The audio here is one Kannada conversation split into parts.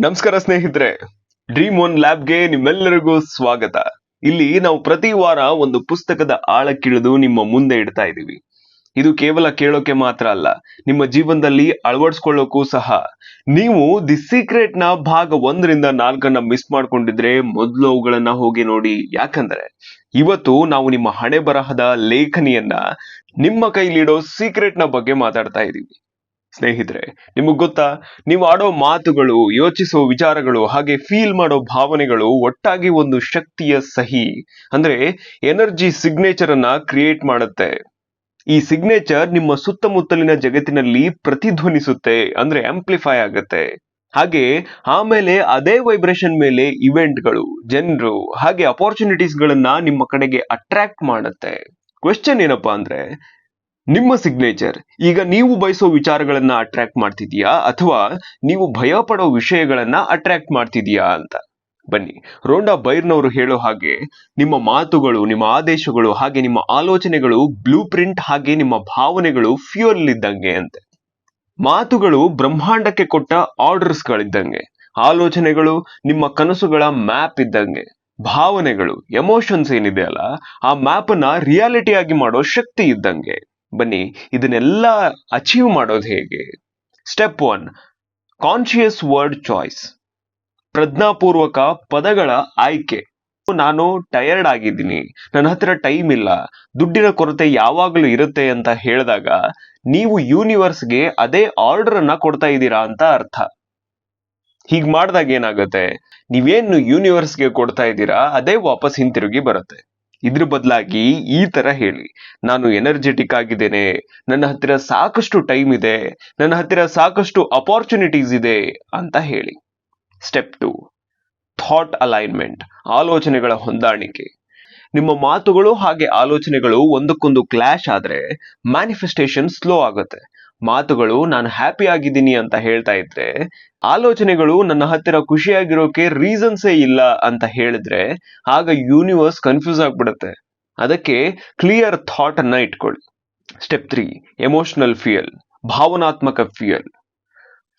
ನಮಸ್ಕಾರ ಸ್ನೇಹಿತರೆ ಡ್ರೀಮ್ ಒನ್ ಲ್ಯಾಬ್ಗೆ ನಿಮ್ಮೆಲ್ಲರಿಗೂ ಸ್ವಾಗತ. ಇಲ್ಲಿ ನಾವು ಪ್ರತಿ ವಾರ ಒಂದು ಪುಸ್ತಕದ ಆಳಕ್ಕಿಳಿದು ನಿಮ್ಮ ಮುಂದೆ ಇಡ್ತಾ ಇದ್ದೀವಿ. ಇದು ಕೇವಲ ಕೇಳೋಕೆ ಮಾತ್ರ ಅಲ್ಲ, ನಿಮ್ಮ ಜೀವನದಲ್ಲಿ ಅಳವಡಿಸ್ಕೊಳ್ಳೋಕ್ಕೂ ಸಹ. ನೀವು ದಿ ಸೀಕ್ರೆಟ್ನ ಭಾಗ ಒಂದರಿಂದ ನಾಲ್ಕನ್ನ ಮಿಸ್ ಮಾಡ್ಕೊಂಡಿದ್ರೆ ಮೊದಲು ಅವುಗಳನ್ನ ಹೋಗಿ ನೋಡಿ. ಯಾಕಂದ್ರೆ, ಇವತ್ತು ನಾವು ನಿಮ್ಮ ಹಣೆ ಬರಹದ ಲೇಖನಿಯನ್ನ ನಿಮ್ಮ ಕೈಲಿಡೋ ಸೀಕ್ರೆಟ್ನ ಬಗ್ಗೆ ಮಾತಾಡ್ತಾ ಇದ್ದೀವಿ. ಸ್ನೇಹಿತರೆ, ನಿಮಗ್ ಗೊತ್ತಾ? ನೀವು ಆಡೋ ಮಾತುಗಳು, ಯೋಚಿಸೋ ವಿಚಾರಗಳು, ಹಾಗೆ ಫೀಲ್ ಮಾಡೋ ಭಾವನೆಗಳು ಒಟ್ಟಾಗಿ ಒಂದು ಶಕ್ತಿಯ ಸಹಿ. ಅಂದ್ರೆ ಎನರ್ಜಿ ಸಿಗ್ನೇಚರ್ ಅನ್ನ ಕ್ರಿಯೇಟ್ ಮಾಡುತ್ತೆ. ಈ ಸಿಗ್ನೇಚರ್ ನಿಮ್ಮ ಸುತ್ತಮುತ್ತಲಿನ ಜಗತ್ತಿನಲ್ಲಿ ಪ್ರತಿಧ್ವನಿಸುತ್ತೆ, ಅಂದ್ರೆ ಆಂಪ್ಲಿಫೈ ಆಗುತ್ತೆ. ಹಾಗೆ ಆಮೇಲೆ ಅದೇ ವೈಬ್ರೇಷನ್ ಮೇಲೆ ಇವೆಂಟ್ಗಳು ಜನರು, ಹಾಗೆ ಅಪಾರ್ಚುನಿಟೀಸ್ ಗಳನ್ನ ನಿಮ್ಮ ಕಡೆಗೆ ಅಟ್ರಾಕ್ಟ್ ಮಾಡುತ್ತೆ. ಕ್ವೆಶ್ಚನ್ ಏನಪ್ಪಾ ಅಂದ್ರೆ ನಿಮ್ಮ ಸಿಗ್ನೇಚರ್ ಈಗ ನೀವು ಬಯಸೋ ವಿಚಾರಗಳನ್ನ ಅಟ್ರಾಕ್ಟ್ ಮಾಡ್ತಿದ್ಯಾ ಅಥವಾ ನೀವು ಭಯ ಪಡೋ ವಿಷಯಗಳನ್ನ ಅಟ್ರಾಕ್ಟ್ ಮಾಡ್ತಿದೀಯಾ ಅಂತ? ಬನ್ನಿ. ರೋಂಡಾ ಬೈರ್ನವರು ಹೇಳೋ ಹಾಗೆ ನಿಮ್ಮ ಮಾತುಗಳು, ನಿಮ್ಮ ಆದೇಶಗಳು, ಹಾಗೆ ನಿಮ್ಮ ಆಲೋಚನೆಗಳು ಬ್ಲೂ ಪ್ರಿಂಟ್ ಹಾಗೆ ನಿಮ್ಮ ಭಾವನೆಗಳು ಫ್ಯೂಯಲ್ ಇದ್ದಂಗೆ ಅಂತೆ. ಮಾತುಗಳು ಬ್ರಹ್ಮಾಂಡಕ್ಕೆ ಕೊಟ್ಟ ಆರ್ಡರ್ಸ್ ಗಳಿದ್ದಂಗೆ. ಆಲೋಚನೆಗಳು ನಿಮ್ಮ ಕನಸುಗಳ ಮ್ಯಾಪ್ ಇದ್ದಂಗೆ. ಭಾವನೆಗಳು ಎಮೋಷನ್ಸ್ ಏನಿದೆ ಅಲ್ಲ, ಆ ಮ್ಯಾಪ್ ಅನ್ನ ರಿಯಾಲಿಟಿ ಆಗಿ ಮಾಡೋ ಶಕ್ತಿ ಇದ್ದಂಗೆ. ಬನ್ನಿ, ಇದನ್ನೆಲ್ಲ ಅಚೀವ್ ಮಾಡೋದು ಹೇಗೆ? Step one conscious word choice ಪ್ರಜ್ಞಾಪೂರ್ವಕ ಪದಗಳ ಆಯ್ಕೆ. ನಾನು ಟಯರ್ಡ್ ಆಗಿದ್ದೀನಿ, ನನ್ನ ಹತ್ರ ಟೈಮ್ ಇಲ್ಲ, ದುಡ್ಡಿನ ಕೊರತೆ ಯಾವಾಗಲೂ ಇರುತ್ತೆ ಅಂತ ಹೇಳಿದಾಗ, ನೀವು ಯೂನಿವರ್ಸ್ಗೆ ಅದೇ ಆರ್ಡರ್ ಅನ್ನ ಕೊಡ್ತಾ ಇದ್ದೀರಾ ಅಂತ ಅರ್ಥ. ಹೀಗ್ ಮಾಡಿದಾಗ ಏನಾಗುತ್ತೆ? ನೀವೇನು ಯೂನಿವರ್ಸ್ಗೆ ಕೊಡ್ತಾ ಇದ್ದೀರಾ, ಅದೇ ವಾಪಸ್ ಹಿಂತಿರುಗಿ ಬರುತ್ತೆ. ಇದ್ರ ಬದಲಾಗಿ ಈ ತರ ಹೇಳಿ. ನಾನು ಎನರ್ಜೆಟಿಕ್ ಆಗಿದ್ದೇನೆ. ನನ್ನ ಹತ್ತಿರ ಸಾಕಷ್ಟು ಟೈಮ್ ಇದೆ. ನನ್ನ ಹತ್ತಿರ ಸಾಕಷ್ಟು ಅಪಾರ್ಚುನಿಟೀಸ್ ಇದೆ ಅಂತ ಹೇಳಿ. ಸ್ಟೆಪ್ ಟು ಥಾಟ್ ಅಲೈನ್ಮೆಂಟ್ ಆಲೋಚನೆಗಳ ಹೊಂದಾಣಿಕೆ. ನಿಮ್ಮ ಮಾತುಗಳು ಹಾಗೆ ಆಲೋಚನೆಗಳು ಒಂದಕ್ಕೊಂದು ಕ್ಲಾಶ್ ಆದ್ರೆ ಮ್ಯಾನಿಫೆಸ್ಟೇಷನ್ ಸ್ಲೋ ಆಗುತ್ತೆ. ಮಾತುಗಳು, ನಾನು ಹ್ಯಾಪಿ ಆಗಿದ್ದೀನಿ ಅಂತ ಹೇಳ್ತಾ ಇದ್ರೆ, ಆಲೋಚನೆಗಳು ನನ್ನ ಹತ್ತಿರ ಖುಷಿಯಾಗಿರೋಕೆ ರೀಸನ್ಸೇ ಇಲ್ಲ ಅಂತ ಹೇಳಿದ್ರೆ, ಆಗ ಯೂನಿವರ್ಸ್ ಕನ್ಫ್ಯೂಸ್ ಆಗ್ಬಿಡುತ್ತೆ. ಅದಕ್ಕೆ ಕ್ಲಿಯರ್ ಥಾಟ್ ಅನ್ನ ಇಟ್ಕೊಳ್ಳಿ. ಸ್ಟೆಪ್ ತ್ರೀ ಎಮೋಷನಲ್ ಫಿಯಲ್ ಭಾವನಾತ್ಮಕ ಫಿಯಲ್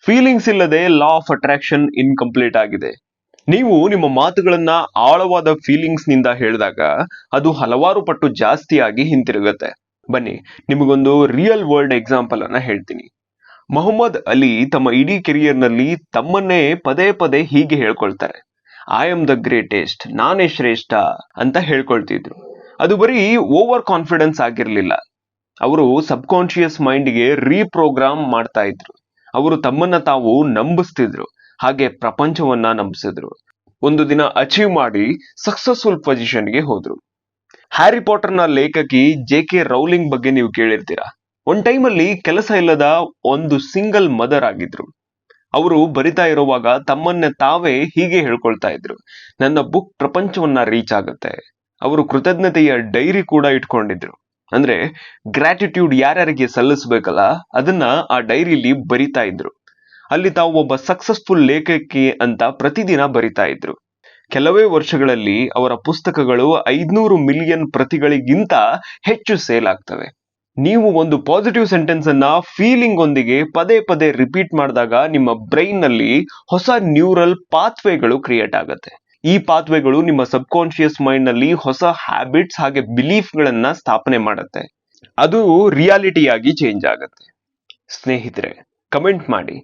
ಫೀಲಿಂಗ್ಸ್ ಇಲ್ಲದೆ ಲಾ ಆಫ್ ಅಟ್ರಾಕ್ಷನ್ ಇನ್ಕಂಪ್ಲೀಟ್ ಆಗಿದೆ. ನೀವು ನಿಮ್ಮ ಮಾತುಗಳನ್ನ ಆಳವಾದ ಫೀಲಿಂಗ್ಸ್ನಿಂದ ಹೇಳಿದಾಗ, ಅದು ಹಲವಾರು ಪಟ್ಟು ಜಾಸ್ತಿಯಾಗಿ ಹಿಂತಿರುಗುತ್ತೆ. ಬನ್ನಿ, ನಿಮಗೊಂದು ರಿಯಲ್ ವರ್ಲ್ಡ್ ಎಕ್ಸಾಂಪಲ್ ಅನ್ನ ಹೇಳ್ತೀನಿ. ಮೊಹಮ್ಮದ್ ಅಲಿ ತಮ್ಮ ಇಡೀ ಕೆರಿಯರ್ನಲ್ಲಿ ತಮ್ಮನ್ನೇ ಪದೇ ಪದೇ ಹೀಗೆ ಹೇಳ್ಕೊಳ್ತಾರೆ. ಐ ಆಮ್ ದ ಗ್ರೇಟೆಸ್ಟ್ ನಾನೇ ಶ್ರೇಷ್ಠ ಅಂತ ಹೇಳ್ಕೊಳ್ತಿದ್ರು. ಅದು ಬರೀ ಓವರ್ ಕಾನ್ಫಿಡೆನ್ಸ್ ಆಗಿರ್ಲಿಲ್ಲ. ಅವರು ಸಬ್ ಕಾನ್ಶಿಯಸ್ ಮೈಂಡ್ಗೆ ರೀಪ್ರೋಗ್ರಾಮ್ ಮಾಡ್ತಾ ಇದ್ರು. ಅವರು ತಮ್ಮನ್ನ ತಾವು ನಂಬಿಸ್ತಿದ್ರು, ಹಾಗೆ ಪ್ರಪಂಚವನ್ನ ನಂಬಿಸಿದ್ರು. ಒಂದು ದಿನ ಅಚೀವ್ ಮಾಡಿ ಸಕ್ಸಸ್ಫುಲ್ ಪೊಸಿಷನ್ಗೆ ಹೋದ್ರು. ಹ್ಯಾರಿ ಪಾಟರ್ನ ಲೇಖಕಿ ಜೆ ಕೆ ರೌಲಿಂಗ್ ಬಗ್ಗೆ ನೀವು ಕೇಳಿರ್ತೀರಾ? ಒಂದ್ ಟೈಮಲ್ಲಿ ಕೆಲಸ ಇಲ್ಲದ ಒಂದು ಸಿಂಗಲ್ ಮದರ್ ಆಗಿದ್ರು. ಅವರು ಬರಿತಾ ಇರುವಾಗ ತಮ್ಮನ್ನ ತಾವೇ ಹೀಗೆ ಹೇಳ್ಕೊಳ್ತಾ ಇದ್ರು. ನನ್ನ ಬುಕ್ ಪ್ರಪಂಚವನ್ನ ರೀಚ್ ಆಗುತ್ತೆ. ಅವರು ಕೃತಜ್ಞತೆಯ ಡೈರಿ ಕೂಡ ಇಟ್ಕೊಂಡಿದ್ರು. ಅಂದ್ರೆ ಗ್ರಾಟಿಟ್ಯೂಡ್ ಯಾರ್ಯಾರಿಗೆ ಸಲ್ಲಿಸ್ಬೇಕಲ್ಲ, ಅದನ್ನ ಆ ಡೈರಿಲಿ ಬರಿತಾ ಇದ್ರು. ಅಲ್ಲಿ ತಾವು ಒಬ್ಬ ಸಕ್ಸಸ್ಫುಲ್ ಲೇಖಕಿ ಅಂತ ಪ್ರತಿದಿನ ಬರಿತಾ ಇದ್ರು. ಕೆಲವೇ ವರ್ಷಗಳಲ್ಲಿ ಅವರ ಪುಸ್ತಕಗಳು ಐದ್ನೂರು ಮಿಲಿಯನ್ ಪ್ರತಿಗಳಿಗಿಂತ ಹೆಚ್ಚು ಸೇಲ್ ಆಗ್ತವೆ. ನೀವು ಒಂದು ಪಾಸಿಟಿವ್ ಸೆಂಟೆನ್ಸ್ ಅನ್ನ ಫೀಲಿಂಗ್ ಒಂದಿಗೆ ಪದೇ ಪದೇ ರಿಪೀಟ್ ಮಾಡಿದಾಗ ನಿಮ್ಮ ಬ್ರೈನ್ನಲ್ಲಿ ಹೊಸ ನ್ಯೂರಲ್ ಪಾತ್ವೇಗಳು ಕ್ರಿಯೇಟ್ ಆಗುತ್ತೆ. ಈ ಪಾತ್ವೇಗಳು ನಿಮ್ಮ ಸಬ್ ಕಾನ್ಶಿಯಸ್ ಮೈಂಡ್ನಲ್ಲಿ ಹೊಸ ಹ್ಯಾಬಿಟ್ಸ್ ಹಾಗೆ ಬಿಲೀಫ್ ಗಳನ್ನ ಸ್ಥಾಪನೆ ಮಾಡುತ್ತೆ. ಅದು ರಿಯಾಲಿಟಿಯಾಗಿ ಚೇಂಜ್ ಆಗುತ್ತೆ. ಸ್ನೇಹಿತರೆ ಕಮೆಂಟ್ ಮಾಡಿ.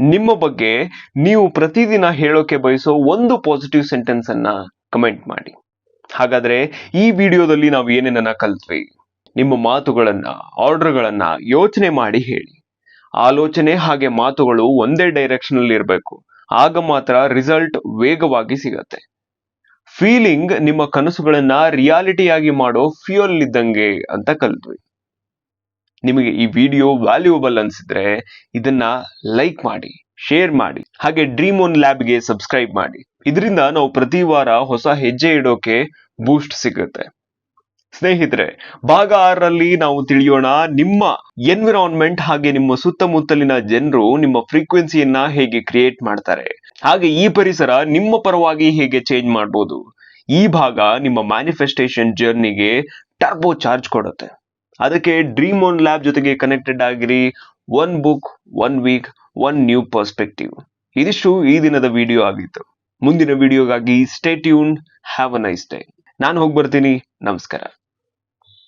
ನಿಮ್ಮ ಬಗ್ಗೆ ನೀವು ಪ್ರತಿದಿನ ಹೇಳೋಕೆ ಬಯಸೋ ಒಂದು ಪಾಸಿಟಿವ್ ಸೆಂಟೆನ್ಸ್ ಅನ್ನ ಕಮೆಂಟ್ ಮಾಡಿ. ಹಾಗಾದ್ರೆ ಈ ವಿಡಿಯೋದಲ್ಲಿ ನಾವು ಏನೇನನ್ನ ಕಲ್ತ್ವಿ? ನಿಮ್ಮ ಮಾತುಗಳನ್ನ ಆರ್ಡರ್ಗಳನ್ನ ಯೋಚನೆ ಮಾಡಿ ಹೇಳಿ. ಆಲೋಚನೆ ಹಾಗೆ ಮಾತುಗಳು ಒಂದೇ ಡೈರೆಕ್ಷನ್ ಅಲ್ಲಿ ಇರಬೇಕು. ಆಗ ಮಾತ್ರ ರಿಸಲ್ಟ್ ವೇಗವಾಗಿ ಸಿಗತ್ತೆ. ಫೀಲಿಂಗ್ ನಿಮ್ಮ ಕನಸುಗಳನ್ನ ರಿಯಾಲಿಟಿಯಾಗಿ ಮಾಡೋ ಫ್ಯೂಯಲ್ ಇದ್ದಂಗೆ ಅಂತ ಕಲ್ತ್ವಿ. ನಿಮಗೆ ಈ ವಿಡಿಯೋ ವ್ಯಾಲ್ಯೂಬಲ್ ಅನ್ಸಿದ್ರೆ ಇದನ್ನ ಲೈಕ್ ಮಾಡಿ ಶೇರ್ ಮಾಡಿ, ಹಾಗೆ ಡ್ರೀಮ್ ಒನ್ ಲ್ಯಾಬ್ಗೆ ಸಬ್ಸ್ಕ್ರೈಬ್ ಮಾಡಿ. ಇದರಿಂದ ನಾವು ಪ್ರತಿ ವಾರ ಹೊಸ ಹೆಜ್ಜೆ ಇಡೋಕೆ ಬೂಸ್ಟ್ ಸಿಗುತ್ತೆ. ಸ್ನೇಹಿತರೆ, ಭಾಗ ಆರರಲ್ಲಿ ನಾವು ತಿಳಿಯೋಣ ನಿಮ್ಮ ಎನ್ವಿರಾನ್ಮೆಂಟ್ ಹಾಗೆ ನಿಮ್ಮ ಸುತ್ತಮುತ್ತಲಿನ ಜನರು ನಿಮ್ಮ ಫ್ರೀಕ್ವೆನ್ಸಿಯನ್ನ ಹೇಗೆ ಕ್ರಿಯೇಟ್ ಮಾಡ್ತಾರೆ. ಹಾಗೆ ಈ ಪರಿಸರ ನಿಮ್ಮ ಪರವಾಗಿ ಹೇಗೆ ಚೇಂಜ್ ಮಾಡ್ಬೋದು. ಈ ಭಾಗ ನಿಮ್ಮ ಮ್ಯಾನಿಫೆಸ್ಟೇಷನ್ ಜರ್ನಿಗೆ ಟರ್ಬೋ ಚಾರ್ಜ್ ಕೊಡುತ್ತೆ. ಅದಕ್ಕೆ ಡ್ರೀಮ್ ಒನ್ ಲ್ಯಾಬ್ ಜೊತೆಗೆ ಕನೆಕ್ಟೆಡ್ ಆಗಿರಿ. One book one week one new perspective ಇದಿಷ್ಟು ಈ ದಿನದ ವಿಡಿಯೋ ಆಗಿತ್ತು. ಮುಂದಿನ ವಿಡಿಯೋಗಾಗಿ stay tune have a nice day ನಾನು ಹೋಗಿ ಬರ್ತೀನಿ ನಮಸ್ಕಾರ.